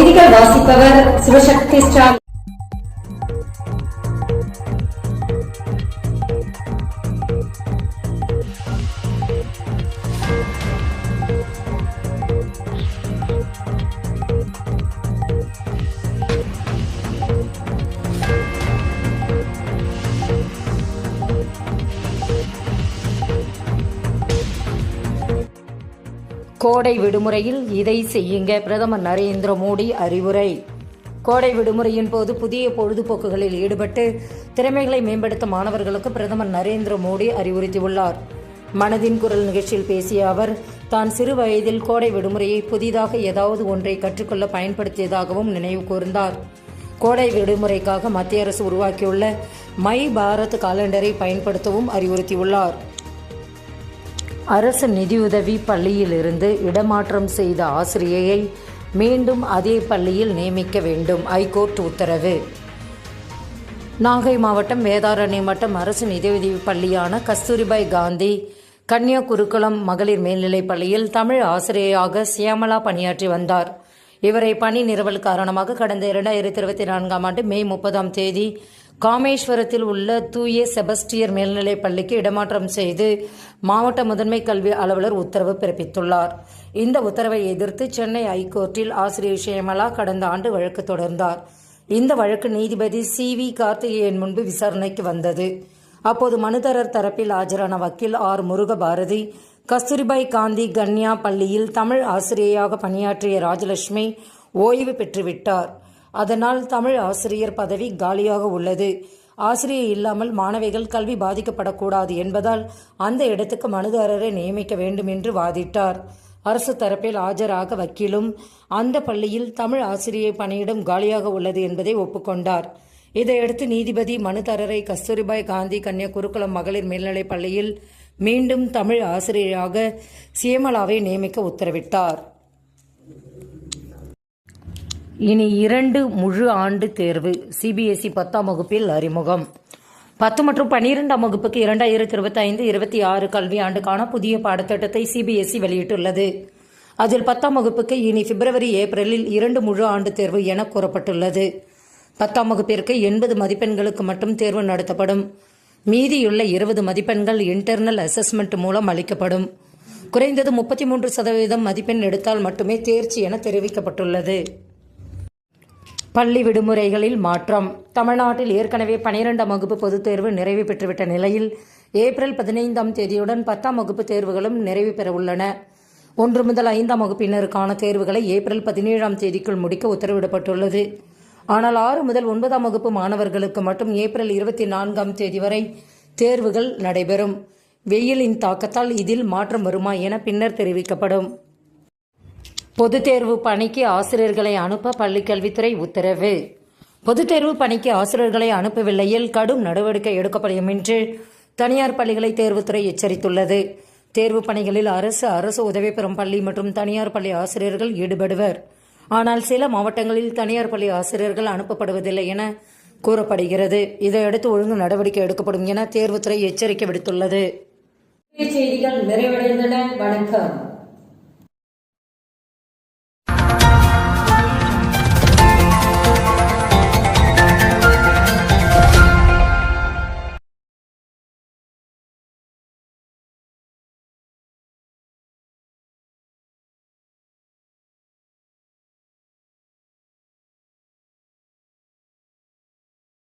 Vedic वासीपर Shivshakti கோடை விடுமுறையில் இதை செய்யுங்க. பிரதமர் நரேந்திர மோடி அறிவுரை. கோடை விடுமுறையின் போது புதிய பொழுதுபோக்குகளில் ஈடுபட்டு திறமைகளை மேம்படுத்த மாணவர்களுக்கு பிரதமர் நரேந்திர மோடி அறிவுறுத்தியுள்ளார். மனதின் குரல் நிகழ்ச்சியில் பேசிய அவர் தான் சிறு வயதில் கோடை விடுமுறையை புதிதாக ஏதாவது ஒன்றை கற்றுக்கொள்ள பயன்படுத்தியதாகவும் நினைவு கூர்ந்தார். கோடை விடுமுறைக்காக மத்திய அரசு உருவாக்கியுள்ள மை பாரத் காலண்டரை பயன்படுத்தவும் அறிவுறுத்தியுள்ளார். அரசு நிதியுதவி பள்ளியிலிருந்து இடமாற்றம் செய்த ஆசிரியையை மீண்டும் அதே பள்ளியில் நியமிக்க வேண்டும். ஐகோர்ட் உத்தரவு. நாகை மாவட்டம் வேதாரண்யம் வட்டம் அரசு நிதியுதவி பள்ளியான கஸ்தூரிபாய் காந்தி கன்னியா குருகுலம் மகளிர் மேல்நிலைப் பள்ளியில் தமிழ் ஆசிரியையாக சியாமலா பணியாற்றி வந்தார். இவரை பணி நிறுவல் காரணமாக கடந்த இரண்டாயிரத்தி இருபத்தி நான்காம் ஆண்டு மே முப்பதாம் தேதி காமேஸ்வரத்தில் உள்ள தூய செபஸ்டியர் மேல்நிலைப் பள்ளிக்கு இடமாற்றம் செய்து மாவட்ட முதன்மை கல்வி அலுவலர் உத்தரவு பிறப்பித்துள்ளார். இந்த உத்தரவை எதிர்த்து சென்னை ஐகோர்ட்டில் ஆசிரியர் விஷயமலா கடந்த ஆண்டு வழக்கு தொடர்ந்தார். இந்த வழக்கு நீதிபதி சி வி கார்த்திகேயன் முன்பு விசாரணைக்கு வந்தது. அப்போது மனுதரர் தரப்பில் ஆஜரான வக்கீல் ஆர். முருகபாரதி கஸ்தூரிபாய் காந்தி கன்யா பள்ளியில் தமிழ் ஆசிரியையாக பணியாற்றிய ராஜலட்சுமி ஓய்வு பெற்றுவிட்டார். அதனால் தமிழ் ஆசிரியர் பதவி காலியாக உள்ளது. ஆசிரியர் இல்லாமல் மாணவிகள் கல்வி பாதிக்கப்படக்கூடாது என்பதால் அந்த இடத்துக்கு மனுதாரரை நியமிக்க வேண்டும் என்று வாதிட்டார். அரசு தரப்பில் ஆஜராக வக்கீலும் அந்த பள்ளியில் தமிழ் ஆசிரியை பணியிடம் காலியாக உள்ளது என்பதை ஒப்புக்கொண்டார். இதையடுத்து நீதிபதி மனுதாரரை கஸ்தூரிபாய் காந்தி கன்னியா குருகுலம் மகளிர் மேல்நிலைப் பள்ளியில் மீண்டும் தமிழ் ஆசிரியராக சியமலாவை நியமிக்க உத்தரவிட்டார். இனி இரண்டு முழு ஆண்டு தேர்வு. சிபிஎஸ்இ பத்தாம் வகுப்பில் அறிமுகம். பத்து மற்றும் பன்னிரெண்டாம் வகுப்புக்கு இரண்டாயிரத்தி இருபத்தி ஐந்து இருபத்தி ஆறு கல்வியாண்டுக்கான புதிய பாடத்திட்டத்தை சிபிஎஸ்இ வெளியிட்டுள்ளது. அதில் பத்தாம் வகுப்புக்கு இனி பிப்ரவரி ஏப்ரலில் இரண்டு முழு ஆண்டு தேர்வு என கூறப்பட்டுள்ளது. பத்தாம் வகுப்பிற்கு எண்பது மதிப்பெண்களுக்கு மட்டும் தேர்வு நடத்தப்படும். மீதியுள்ள இருபது மதிப்பெண்கள் இன்டர்னல் அசஸ்மெண்ட் மூலம் அளிக்கப்படும். குறைந்தது முப்பத்தி மூன்று சதவீதம் மதிப்பெண் எடுத்தால் மட்டுமே தேர்ச்சி என தெரிவிக்கப்பட்டுள்ளது. பள்ளி விடுமுறைகளில் மாற்றம். தமிழ்நாட்டில் ஏற்கனவே பனிரெண்டாம் வகுப்பு பொதுத் தேர்வு நிறைவு பெற்றுவிட்ட நிலையில் ஏப்ரல் பதினைந்தாம் தேதியுடன் பத்தாம் வகுப்பு தேர்வுகளும் நிறைவு பெற உள்ளன. ஒன்று முதல் ஐந்தாம் வகுப்பினருக்கான தேர்வுகளை ஏப்ரல் பதினேழாம் தேதிக்குள் முடிக்க உத்தரவிடப்பட்டுள்ளது. ஆனால் ஆறு முதல் ஒன்பதாம் வகுப்பு மாணவர்களுக்கு மட்டும் ஏப்ரல் இருபத்தி நான்காம் தேதி வரை தேர்வுகள் நடைபெறும். வெயிலின் தாக்கத்தால் இதில் மாற்றம் வருமா என பின்னர் தெரிவிக்கப்படும். பொதுத் தேர்வு பணிக்கு ஆசிரியர்களை அனுப்ப பள்ளிக்கல்வித்துறை உத்தரவு. பொதுத் தேர்வு பணிக்கு ஆசிரியர்களை அனுப்பவில்லையில் கடும் நடவடிக்கை எடுக்கப்படும் என்று தனியார் பள்ளிகளை தேர்வுத்துறை எச்சரித்துள்ளது. தேர்வு பணிகளில் அரசு அரசு உதவி பெறும் பள்ளி மற்றும் தனியார் பள்ளி ஆசிரியர்கள் ஈடுபடுவர். ஆனால் சில மாவட்டங்களில் தனியார் பள்ளி ஆசிரியர்கள் அனுப்பப்படுவதில்லை என கூறப்படுகிறது. இதையடுத்து ஒழுங்கு நடவடிக்கை எடுக்கப்படும் என தேர்வுத்துறை எச்சரிக்கை விடுத்துள்ளது. செய்திகள் நிறைவடைந்தன. வணக்கம்.